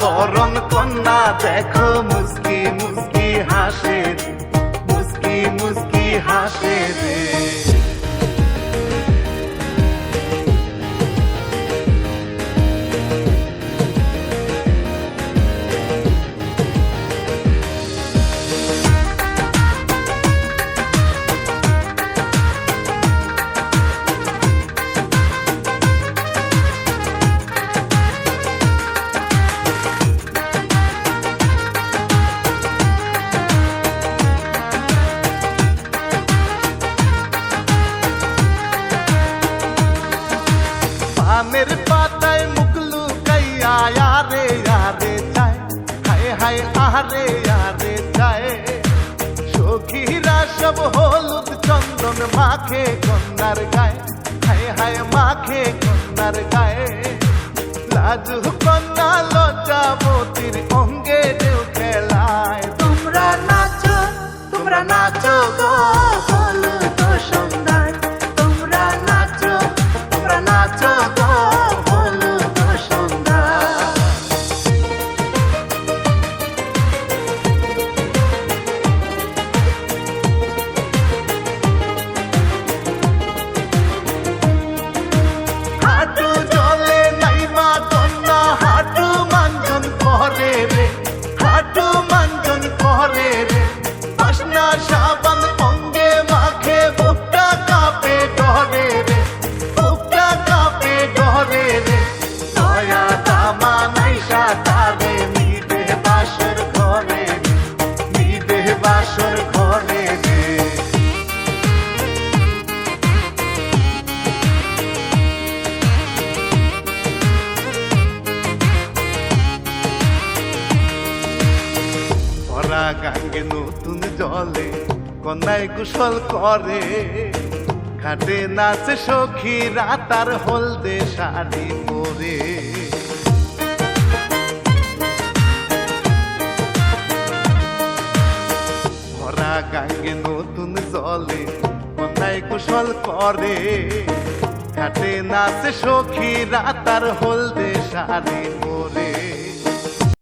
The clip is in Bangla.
বরণ কন্যা দেখো মুস্কি মুস্কি হাসে মুস্কি মুস্কি হাসে রে। পানের পাতায় মুগলু কাইয়া আরে আরে যায় হায় হায় আরে আরে যায় সখীরা সব হলুদ চন্দন মাখে কন্যার গায়ে হায় হায় মাখে কন্যার গায়ে লাজু কন্যা লজ্জাবতীর ভরা গাঙ্গে নতুন জলে কন্যায় কুশল করে। ঘাটে নাচে সখী রাতার হলদে শাড়ি পরে। ভরা গাঙ্গে নতুন জলে কন্যায় কুশল করে। ঘাটে নাচে সখী রাতার হলদে শাড়ি পরে।